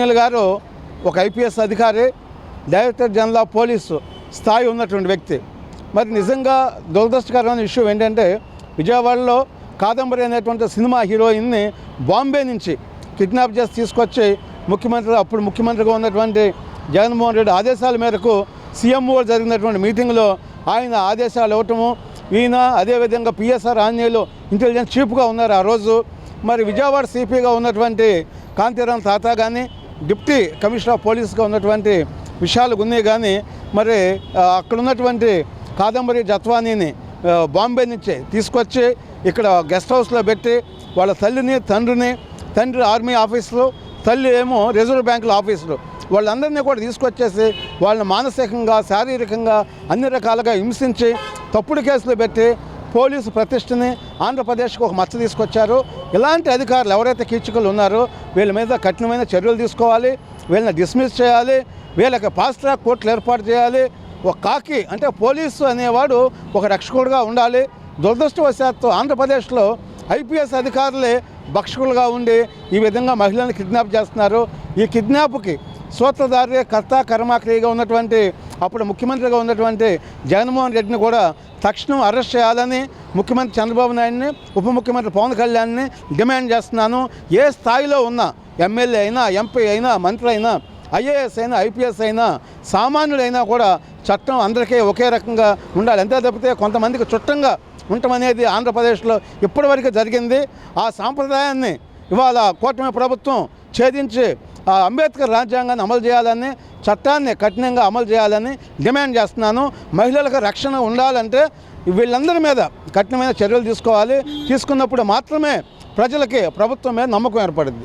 సునీల్ గారు ఒక ఐపీఎస్ అధికారి డైరెక్టర్ జనరల్ ఆఫ్ పోలీసు స్థాయి ఉన్నటువంటి వ్యక్తి. మరి నిజంగా దురదృష్టకరమైన విషయం ఏంటంటే విజయవాడలో కాదంబరి అనేటువంటి సినిమా హీరోయిన్ని బాంబే నుంచి కిడ్నాప్ చేసి తీసుకొచ్చి ముఖ్యమంత్రి అప్పుడు ముఖ్యమంత్రిగా ఉన్నటువంటి జగన్మోహన్ రెడ్డి ఆదేశాల మేరకు సీఎంఓ జరిగినటువంటి మీటింగ్లో ఆయన ఆదేశాలు ఇవ్వటము ఈయన అదేవిధంగా పిఎస్ఆర్ ఆంజనేయులు ఇంటెలిజెన్స్ చీఫ్గా ఉన్నారు ఆ రోజు. మరి విజయవాడ సిపిగా ఉన్నటువంటి కాంతిరామ్ తాత కానీ డిప్యూటీ కమిషనర్ ఆఫ్ పోలీస్గా ఉన్నటువంటి విషయాలు ఉన్నాయి కానీ మరి అక్కడ ఉన్నటువంటి కాదంబరి జత్వానీని బాంబే నుంచి తీసుకొచ్చి ఇక్కడ గెస్ట్ హౌస్లో పెట్టి వాళ్ళ తల్లిని తండ్రిని తండ్రి ఆర్మీ ఆఫీసులు తల్లి ఏమో రిజర్వ్ బ్యాంకుల ఆఫీసులు వాళ్ళందరినీ కూడా తీసుకొచ్చేసి వాళ్ళని మానసికంగా శారీరకంగా అన్ని రకాలుగా హింసించి తప్పుడు కేసులు పెట్టి పోలీసు ప్రతిష్టని ఆంధ్రప్రదేశ్కి ఒక మచ్చ తీసుకొచ్చారు. ఇలాంటి అధికారులు ఎవరైతే కీచకులు ఉన్నారో వీళ్ళ మీద కఠినమైన చర్యలు తీసుకోవాలి. వీళ్ళని డిస్మిస్ చేయాలి. వీళ్ళకి ఫాస్ట్ ట్రాక్ కోర్టులు ఏర్పాటు చేయాలి. ఒక కాకి అంటే పోలీసు అనేవాడు ఒక రక్షకుడుగా ఉండాలి. దురదృష్టవశాత్తు ఆంధ్రప్రదేశ్లో ఐపీఎస్ అధికారులే భక్షకులుగా ఉండి ఈ విధంగా మహిళలను కిడ్నాప్ చేస్తున్నారు. ఈ కిడ్నాప్కి సూత్రధారి కర్త కర్మాక్రియగా ఉన్నటువంటి అప్పుడు ముఖ్యమంత్రిగా ఉన్నటువంటి జగన్మోహన్ రెడ్డిని కూడా తక్షణం అరెస్ట్ చేయాలని ముఖ్యమంత్రి చంద్రబాబు నాయుడిని ఉప ముఖ్యమంత్రి పవన్ కళ్యాణ్ని డిమాండ్ చేస్తున్నాను. ఏ స్థాయిలో ఉన్నా ఎమ్మెల్యే అయినా ఎంపీ అయినా మంత్రి అయినా ఐఏఎస్ అయినా ఐపీఎస్ అయినా సామాన్యుడైనా కూడా చట్టం అందరికీ ఒకే రకంగా ఉండాలి. అంతే తప్పితే కొంతమందికి చుట్టంగా ఉండటం అనేది ఆంధ్రప్రదేశ్లో ఇప్పటివరకు జరిగింది. ఆ సాంప్రదాయాన్ని ఇవాళ కూటమి ప్రభుత్వం ఛేదించి అంబేద్కర్ రాజ్యాంగాన్ని అమలు చేయాలని చట్టాన్ని కఠినంగా అమలు చేయాలని డిమాండ్ చేస్తున్నాను. మహిళలకు రక్షణ ఉండాలంటే వీళ్ళందరి మీద కఠినమైన చర్యలు తీసుకోవాలి. తీసుకున్నప్పుడు మాత్రమే ప్రజలకి ప్రభుత్వం మీద నమ్మకం ఏర్పడింది